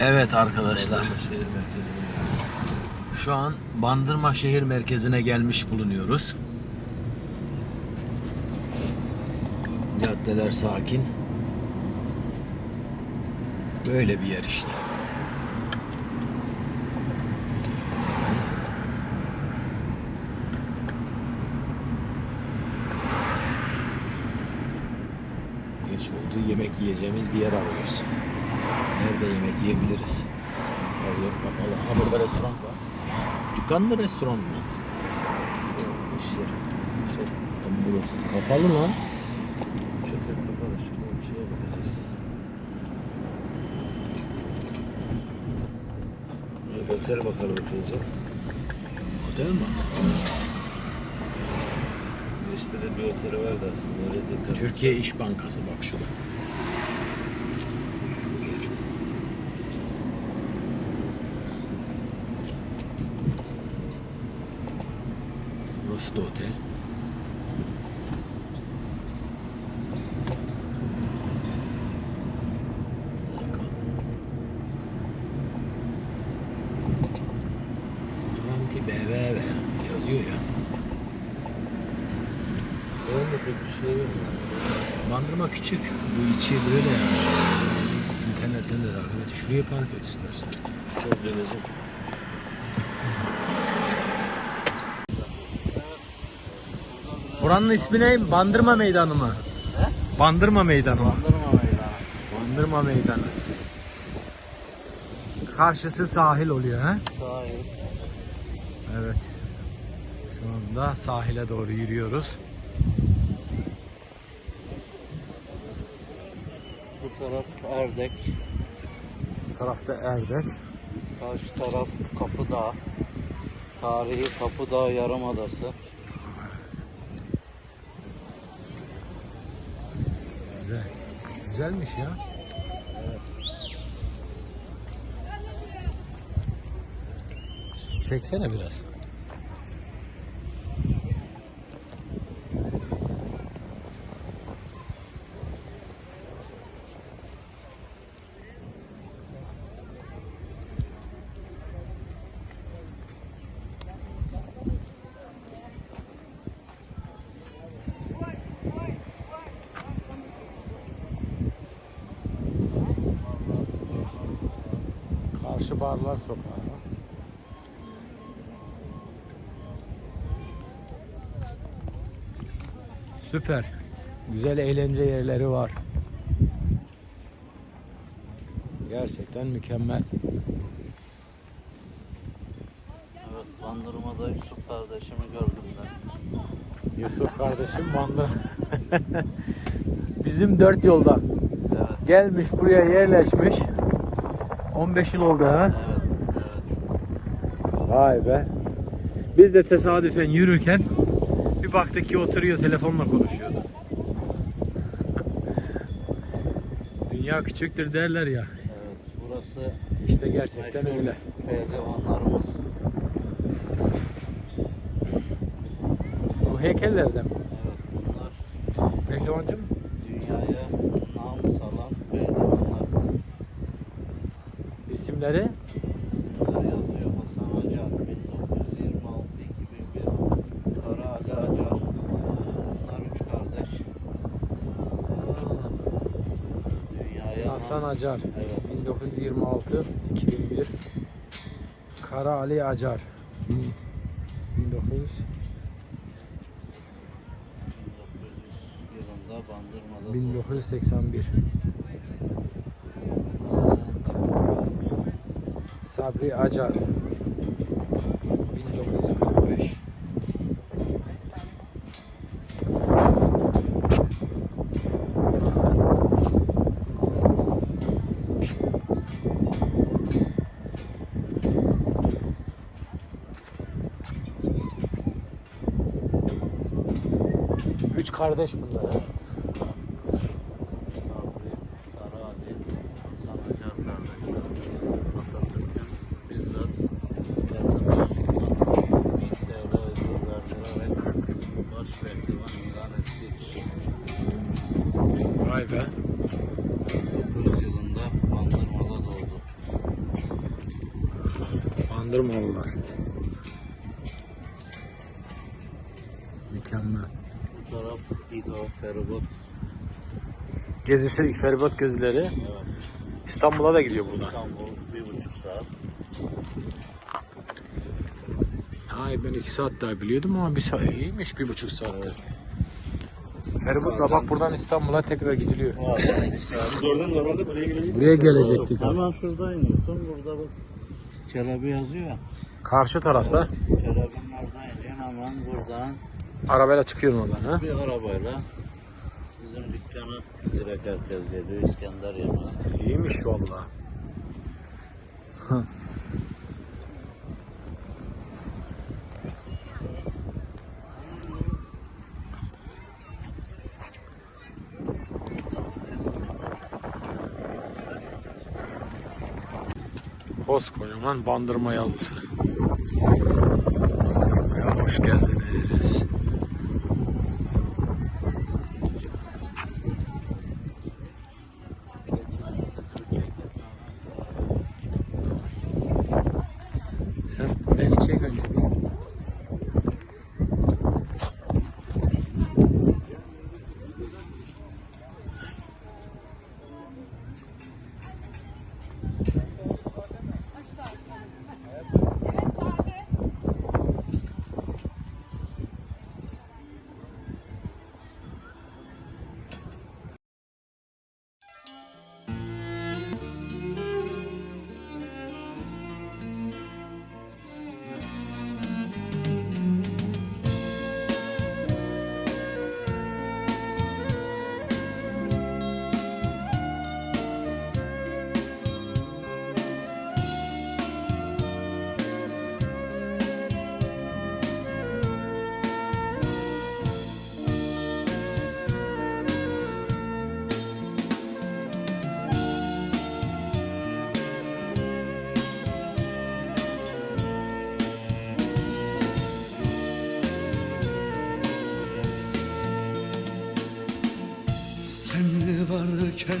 Evet arkadaşlar. Şu an Bandırma şehir merkezine gelmiş bulunuyoruz. Caddeler sakin. Böyle bir yer işte. Geç oldu. Yemek yiyeceğimiz bir yer arıyoruz. Nerede yemek yiyebiliriz? Her yer kapalı. Ha burada restoran var. Dükkan mı restoran mı? İş yeri. Şey, Ama burası kapalı lan. çöker kapalı. Şurada bir şeye bakacağız. Otel bakalım önce. Otel mi? İşte de bir oteli vardı aslında. Oraya tekrar. Türkiye İş Bankası bak şurada. Şu yer. Da otel. Garanti BVV yazıyor ya. Şu anda pek bir şey yok. Bandırma küçük. Bu içi böyle yani. İnternetten de takip et. Şuraya park et istersen. Şöyle döneceğim. Buranın ismi ne? Bandırma Meydanı mı? Bandırma Meydanı mı? Bandırma meydanı. Bandırma Meydanı. Karşısı sahil oluyor ha? Sahil. Evet. Şu anda sahile doğru yürüyoruz. Bu taraf Erdek, Bu tarafta Erdek. karşı taraf Kapıdağ. Tarihi Kapıdağ Yarımadası. Güzel. Güzelmiş ya. Çeksene biraz. Karşı Barlar Sokağı. Süper. Güzel eğlence yerleri var. Gerçekten mükemmel. Evet, Bandırma'da Yusuf kardeşimi gördüm ben. Yusuf kardeşim Bandır. Bizim dört yoldan. Evet, Gelmiş buraya yerleşmiş. 15 yıl oldu ha. evet, evet. Vay be. Biz de tesadüfen yürürken bir baktık ki oturuyor telefonla konuşuyordu. Dünya küçüktür derler ya. evet. Burası İşte gerçekten öyle. pehlivanlarımız. Bu heykellerden mi? Evet, bunlar Pehlivancı mı? dünyaya İsimleri? İsimleri yazıyor. Hasan Acar, 1926-2001. Kara Ali Acar. Bunlar üç kardeş. Dünyaya Hasan Acar. Evet. 1926 2001 Kara Ali Acar. 1900 1900 yılında Bandırma'da doğdu. 1981 Evet. Sabri Acar 1945 Üç kardeş bunlar ha. Vay be. 1900 yılında Bandırma'da doğdu. Bandırmalılar. Mükemmel. Bu taraf Dido, Feribot. Gezisi feribot gezileri. Evet. İstanbul'a da gidiyor buradan. İstanbul bir buçuk saat. Ay ben iki saat daha biliyordum ama bir saat iyiymiş bir buçuk saatte. Feribotla bak buradan İstanbul'a tekrar gidiliyor. Biz oradan normalde buraya gelecektik. Buraya gelecektik. Hemen şurada iniyorsun. Burada bak. Çelebi yazıyor ya. Karşı tarafta Çelebi'nin orada iniyorsun hemen buradan arabayla çıkıyorsun oradan ha. bir arabayla bizim dükkana direkt herkes geliyor İskender yemeği. İyiymiş valla. Koskocaman bandırma yazısı. Ya hoş geldiniz. Sen beni çek önce.